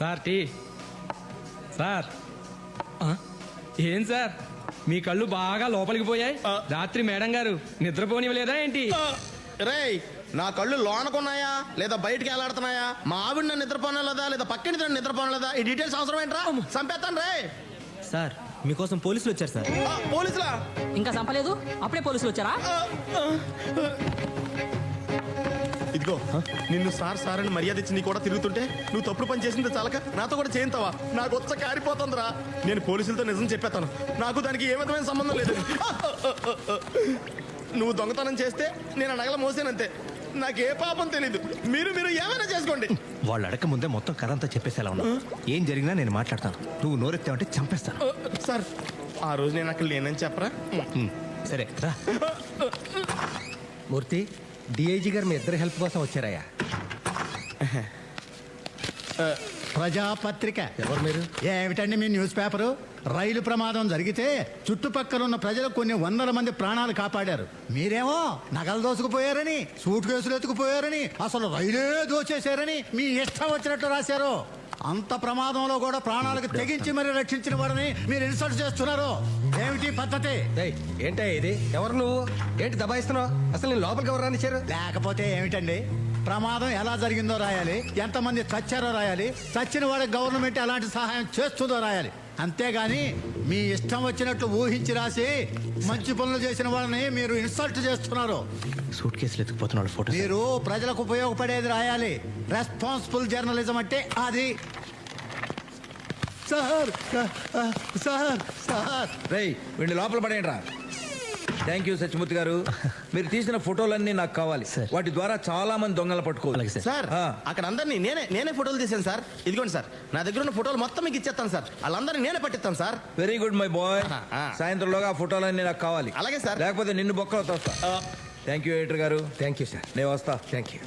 Sir tea. Sir. ఆ? ఏం sir? మీ కళ్ళు బాగా లోపలికి పోయాయి. రాత్రి మేడం గారు నిద్రపోనివ్వలేదా ఏంటి? రేయ్ నా కళ్ళు లోనకున్నాయా? లేదా బయటికి ఎలాడుతున్నాయా మా ఆవిడ నన్ను నిద్రపోనలేదా? లేదా పక్కన నన్ను నిద్రపోనలేదా? ఈ డీటెయిల్స్ అవసరం ఏంట్రా? చంపేస్తాను రే సార్ మీకోసం పోలీసులు వచ్చారు సార్. పోలీసులా? ఇంకా చంపలేదు? అప్పుడే పోలీసులు వచ్చారా? ఇదిగో నిన్ను సార్ సార్ అని మర్యాద ఇచ్చి నీ కూడా తిరుగుతుంటే నువ్వు తప్పుడు పని చేసింది చాలక నాతో కూడా చేయింతావా? నాకు వచ్చ కారిపోతుందిరా. నేను పోలీసులతో నిజం చెప్పేస్తాను నాకు దానికి ఏ విధమైన సంబంధం లేదు. నువ్వు దొంగతనం చేస్తే నేను ఆ నగల మోసానంతే. నాకే పాపం తెలీదు. మీరు మీరు ఏమైనా చేసుకోండి. వాళ్ళు అడగ ముందే మొత్తం కథ అంతా చెప్పేసేలా ఉన్నా. ఏం జరిగినా నేను మాట్లాడతాను. నువ్వు నోరెత్తావంటే చంపేస్తాను. సార్ ఆ రోజు నేను అక్కడ లేనని చెప్పరా? సరే రా. మూర్తి డిఐజీ గారు మీ ఇద్దరి హెల్ప్ కోసం వచ్చారయ్యా. ప్రజాపత్రిక. ఎవరు మీరు? ఏమిటండి మీ న్యూస్ పేపరు? రైలు ప్రమాదం జరిగితే చుట్టుపక్కల ఉన్న ప్రజలు కొన్ని వందల మంది ప్రాణాలు కాపాడారు. మీరేమో నగలు దోసుకుపోయారని సూట్ కేసులు ఎత్తుకుపోయారని అసలు రైలే దోచేశారని మీ ఇష్టం వచ్చినట్టు రాశారు. అంత ప్రమాదంలో కూడా ప్రాణాలకు తెగించి మరి రక్షించిన వారిని మీరు ఇన్సల్ట్ చేస్తున్నారు. ఏమిటి పద్ధతి? ఏయ్, ఏంటయ్యా ఇది? ఎవరు నువ్వు? ఏంటి దబాయిస్తున్నావు? అసలు నేను లోపలికి ఎవరు రానిచ్చారు? లేకపోతే ఏమిటండి? ప్రమాదం ఎలా జరిగిందో రాయాలి. ఎంతమంది చచ్చారో రాయాలి. చచ్చిన వాడికి గవర్నమెంట్ ఎలాంటి సహాయం చేస్తుందో రాయాలి. అంతేగాని మీ ఇష్టం వచ్చినట్టు ఊహించి రాసి మంచి పనులు చేసిన వాళ్ళని మీరు ఇన్సల్ట్ చేస్తున్నారు. సూట్ కేసులు ఎత్తుకుపోతున్న వాళ్ళ ఫోటో మీరు ప్రజలకు ఉపయోగపడేది రాయాలి. రెస్పాన్సిబుల్ జర్నలిజం అంటే అది. సార్ సార్ సార్ రేయ్ వీడిని లోపల పడేయండి రా థ్యాంక్ యూ సత్యమూర్తి గారు. మీరు తీసిన ఫోటోలన్నీ నాకు కావాలి. సార్. వాటి ద్వారా చాలా మంది దొంగలు పట్టుకోవాలి. సార్. అక్కడ అందరినీ నేనే నేనే ఫోటోలు తీసాను సార్. ఇదిగోండి సార్. నా దగ్గర ఉన్న ఫోటోలు మొత్తం మీకు ఇచ్చేస్తాను సార్. వాళ్ళందరినీ నేనే పట్టిస్తాను sir. Very good my boy. సాయంత్రంలోగా ఆ ఫోటోలన్నీ నాకు కావాలి. అలాగే సార్. లేకపోతే నిన్ను బొక్కలో తోస్తా. థ్యాంక్ యూ ఎడిటర్ గారు. థ్యాంక్ యూ సార్ నేను వస్తా. థ్యాంక్ యూ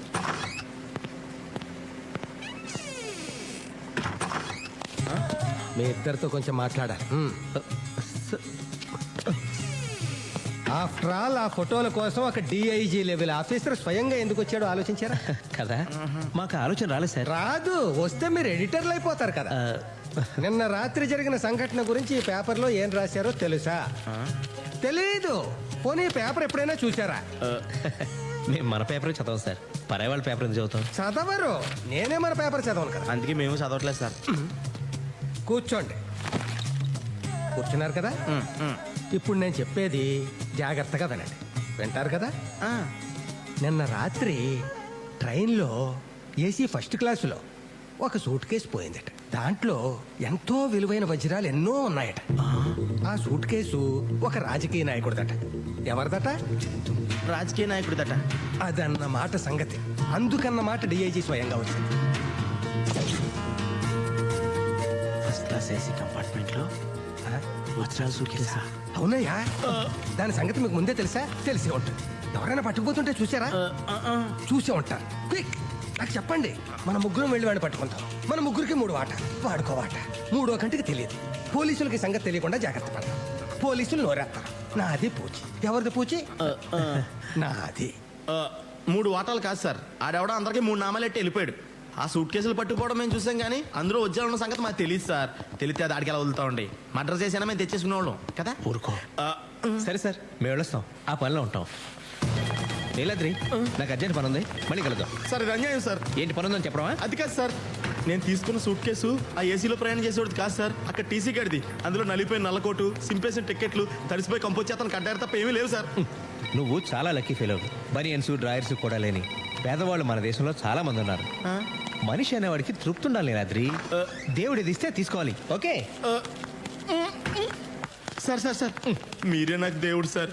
మీ ఇద్దరితో కొంచెం మాట్లాడాలి. ఆఫ్టర్ ఆల్ ఆ ఫోటోల కోసం ఒక డిఐజీ లెవెల్ ఆఫీసర్ స్వయంగా ఎందుకు వచ్చాడో ఆలోచించారా? కదా? మాకు ఆలోచన రాలేదు సార్. రాదు. వస్తే మీరు ఎడిటర్లు అయిపోతారు కదా. నిన్న రాత్రి జరిగిన సంఘటన గురించి ఈ పేపర్లో ఏం రాశారో తెలుసా? తెలీదు. పోనీ పేపర్ ఎప్పుడైనా చూసారా మేము మన పేపర్ చదవం సార్. పరాయి వాళ్ళ పేపర్ ఎందుకు చదువుతాం? చదవరు. నేనే మన పేపర్ చదవను కదా. అందుకే మేము చదవట్లేదు సార్. కూర్చోండి. కూర్చున్నారు కదా? ఇప్పుడు నేను చెప్పేది జాగ్రత్తగా వినండి. వింటారు కదా? నిన్న రాత్రి ట్రైన్లో ఏసీ ఫస్ట్ క్లాసులో ఒక సూట్ కేసు పోయిందట. దాంట్లో ఎంతో విలువైన వజ్రాలు ఎన్నో ఉన్నాయట. ఆ సూట్ కేసు ఒక రాజకీయ నాయకుడిదట. ఎవరిదట? రాజకీయ నాయకుడిదట. అదన్న మాట సంగతి. అందుకన్న మాట డిఐజీ స్వయంగా వచ్చింది. ఫస్ట్ క్లాస్ ఏసీ కంపార్ట్మెంట్లో ఆ? వజ్రాలు కేసా. అవునయ్యా. దాని సంగతి మీకు ముందే తెలుసా? తెలిసే ఉంటుంది. ఎవరైనా పట్టుకుపోతుంటే చూసారా చూసే ఉంటారు క్విక్. నాకు చెప్పండి. మన ముగ్గురం వెళ్ళి వాడిని పట్టుకుంటాం. మన ముగ్గురికి మూడు వాట. వాడుకో వాట. మూడో కంటికి తెలియదు. పోలీసులకి సంగతి తెలియకుండా జాగ్రత్త పడతాం. పోలీసులు నోరేస్తారు నాది పూచి. ఎవరిది పూచి? నాది. మూడు వాటాలు కాదు సార్. ఆడెవడో అందరికీ మూడు నామాలు ఎట్టి వెళ్ళిపోయాడు. ఆ సూట్ కేసులు పట్టుకోవడం మేము చూసాం కానీ అందులో వజ్రాలు ఉన్న సంగతి మాకు తెలియదు సార్. తెలిస్తే అది ఎలా వదులుతా ఉండి. మర్డర్ చేసినా మేము తెచ్చేసుకునేవాళ్ళం కదా? ఊరుకో. సరే సార్ మేము వెళ్ళొస్తాం. ఆ పనిలో ఉంటాం. నీలాద్రి నాకు అర్జెంట్ పని ఉంది మళ్ళీ కలుద్దాం. సార్ ఇది అన్యాయం సార్. ఏంటి పని ఉందని చెప్పడమా? అది కాదు సార్. నేను తీసుకున్న సూట్ కేసు ఆ ఏసీలో ప్రయాణం చేసేవాడు కాదు సార్. అక్కడ టీసీ గడిది. అందులో నలిపోయిన నల్లకోటు సింపేసిన టికెట్లు తడిసిపోయి కంపోజ్ చేతను కట్టారు తప్ప ఏమీ లేవు సార్. నువ్వు చాలా లక్కీ ఫెయిల్ బనియన్స్ డ్రాయర్స్ కూడా లేని. పేదవాళ్ళు మన దేశంలో చాలా మంది ఉన్నారు. మనిషి అనేవాడికి తృప్తి ఉండాలి నీలాద్రి దేవుడు ఇది ఇస్తే తీసుకోవాలి. ఓకే? Sir sir sir. మీరే నాకు దేవుడు సార్.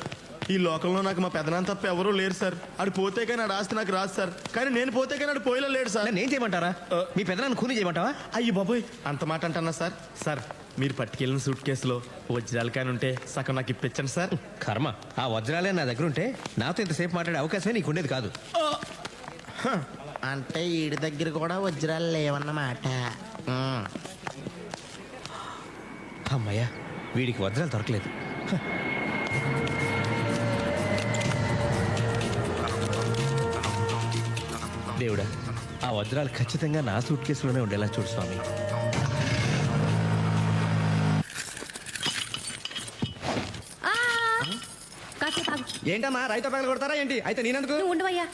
ఈ లోకంలో నాకు మా పెదనాన్న తప్ప ఎవరూ లేరు సార్. ఆడు పోతే కానీ ఆడు ఆస్తి నాకు రాదు సార్. కానీ నేను పోతే కానీ ఆడు పోయేలా లేడు సార్. నన్ను ఏం చేయమంటారా? మీ పెద్దనాన్ని కూని చేయమంటావా? అయ్యి బాబోయ్ అంత మాట అంటున్నా సార్? సార్ మీరు పట్టుకెళ్ళిన సూట్ కేసులో వజ్రాలు కానీ ఉంటే సగం నాకు ఇప్పించండి సార్. కర్మ. ఆ వజ్రాలే నా దగ్గర ఉంటే నాతో ఇంతసేపు మాట్లాడే అవకాశమే నీకు ఉండేది కాదు అంటే ఈడి దగ్గర కూడా వజ్రాలు లేవన్నమాట. అమ్మయ్యా వీడికి వజ్రాలు దొరకలేదు. దేవుడా ఆ వజ్రాలు ఖచ్చితంగా నా సూట్ కేసులోనే ఉండేలా చూడు స్వామి. ఏంటమ్మా రైతు పగలు కొడతారా ఏంటి? అయితే నేనెందుకు? ఉండవయ్యా.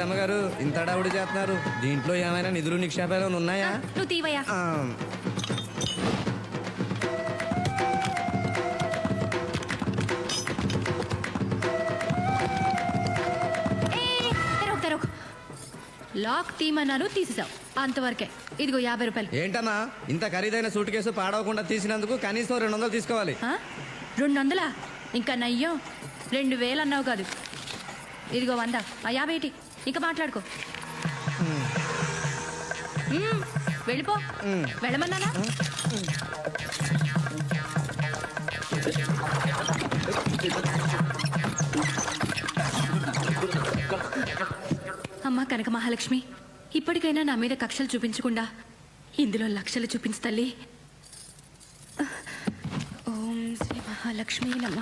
ఏంటమ్మ గారు ఇంత అడావుడి చేస్తున్నారు. దీంట్లో ఏమైనా నిధులు నిక్షేపాలు ఉన్నాయా? నువ్వు తీవయ్యా. ఆ, లాక్ తీమన్నాను తీసేసావు. అంతవరకే. ఇదిగో యాభై రూపాయలు. ఏంటమ్మా? ఇంత ఖరీదైన సూట్ కేసు పాడవకుండా తీసినందుకు కనీసం రెండు వందలు తీసుకోవాలి. ఆ? రెండు వందలా? ఇంకా నయ్యం. రెండు వేలు అన్నావు కాదు. ఇదిగో వంద. ఆ యాభై ఏంటి ఇంకా మాట్లాడుకో. మ్మ్, వెళ్ళిపో. వెళ్ళమన్నానా? అమ్మా కనక మహాలక్ష్మి ఇప్పటికైనా నా మీద కక్షలు చూపించకుండా ఇందులో లక్షలు చూపించు తల్లి. ఓం శ్రీ మహాలక్ష్మి నమ.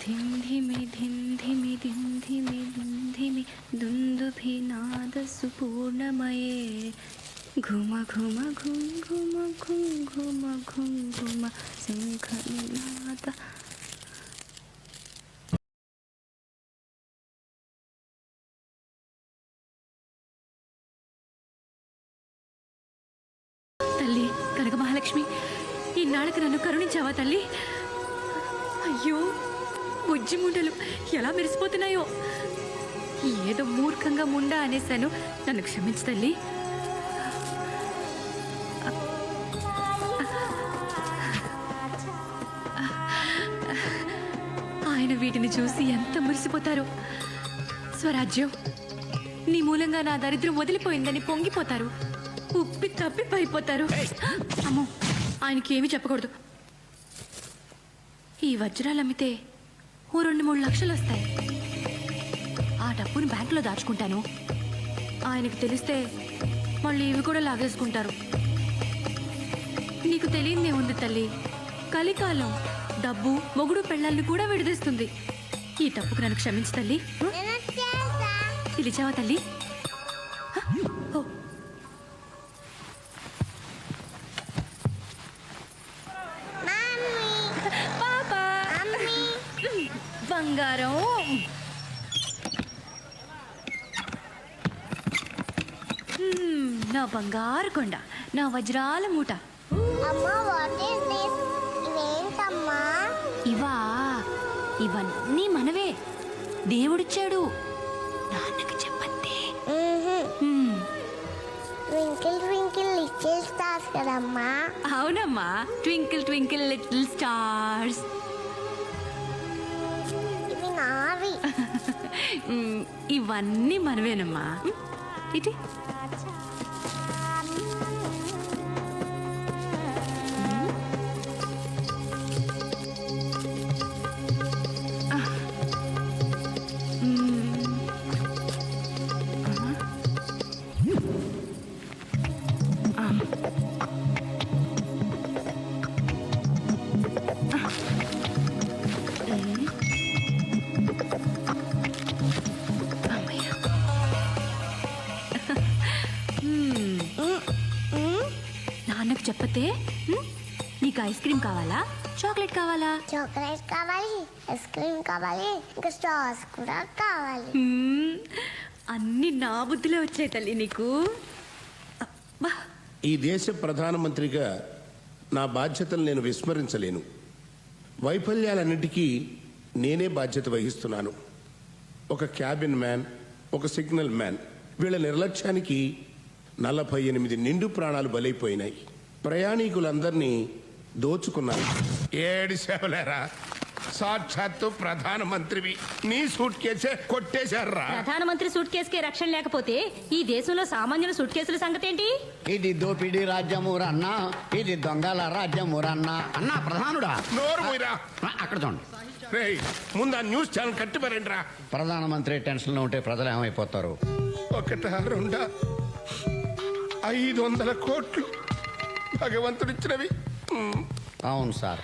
ధిం ధిమి ధిం ధిమి ధిం ధిమి ధిం ధిమి దుందుభినాద సుపూర్ణమయే ఘుమ ఘుమ ఘుం ఘుమ ఘుం ఘుమ ఘుం ఘుమ శంఖనాద తల్లి కనక మహాలక్ష్మి ఇన్నాళ్ళకి నన్ను కరుణించావా తల్లి? అయ్యో! బుజ్జి ముండలు ఎలా మెరిసిపోతున్నాయో? ఏదో మూర్ఖంగా ముండా అనేశాను. నన్ను క్షమించు తల్లి. ఆయన వీటిని చూసి ఎంత మురిసిపోతారు. స్వరాజ్యం నీ మూలంగా నా దరిద్రం వదిలిపోయిందని పొంగిపోతారు. ఉప్పి తప్పి పడిపోతారు అమ్మో ఆయనకి ఏమీ చెప్పకూడదు. ఈ వజ్రాలు అమ్మితే ఓ రెండు మూడు లక్షలు వస్తాయి. ఆ డబ్బుని బ్యాంకులో దాచుకుంటాను. ఆయనకి తెలిస్తే మళ్ళీ ఇవి కూడా లాగేసుకుంటారు. నీకు తెలియదే ఉంది తల్లి. కలికాలం డబ్బు మొగుడు పెళ్ళాన్ని కూడా విడదీస్తుంది. ఈ తప్పుకు నన్ను క్షమించు తల్లి. పిలిచావా తల్లి? బంగారం. నా బంగారు కొండ నా వజ్రాల మూట. ఇవా ఇవన్నీ మనవే. దేవుడిచ్చాడు. నాన్నకి చెప్పండి ట్వింకిల్ ట్వింకిల్ లిటిల్ స్టార్స్ కదమ్మా. అవునమ్మా. Twinkle twinkle little stars. ఇవన్నీ మనవేనమ్మా ఇటీ. మ్మ్? నీకు ఐస్ క్రీమ్ కావాలా? చాక్లెట్ కావాలా? చాక్లెట్ కావాలి ఐస్ క్రీమ్ కావాలి ఇంకా స్టార్స్ కూడా కావాలి. అన్ని నా బుద్ధిలో వచ్చాయి తల్లి నీకు. ఈ దేశ ప్రధానమంత్రిగా నా బాధ్యతలు నేను విస్మరించలేను. వైఫల్యాలన్నిటికీ నేనే బాధ్యత వహిస్తున్నాను. ఒక క్యాబిన్ మ్యాన్ ఒక సిగ్నల్ మ్యాన్. వీళ్ళ నిర్లక్ష్యానికి నలభై ఎనిమిది నిండు ప్రాణాలు బలైపోయినాయి. ప్రయాణికులందరినీ దోచుకున్నాను ఏడు సేవలేరా సాక్షాత్తు ప్రధానమంత్రివి. నీ సూట్ కేసే కొట్టేశారా ప్రధానమంత్రి సూట్ కేసుకి రక్షణ లేకపోతే ఈ దేశంలో సామాన్యుల సూట్ కేసుల సంగతి ఏంటి ఇది దోపిడీ రాజ్యమురన్నా ఇది దొంగల రాజ్యమురన్నా. అన్నా ప్రధానుడా. నోరు పోయిరా అక్కడ చూడండి. రేయ్ ముందు ఆ న్యూస్ ఛానల్ కట్టిపారంట్రా ప్రధానమంత్రి టెన్షన్లో ఉంటే ప్రజలు ఏమైపోతారు? ఒకట రెండా. ఐదు వందల కోట్లు. భగవంతుడిచ్చినవి. అవును సార్.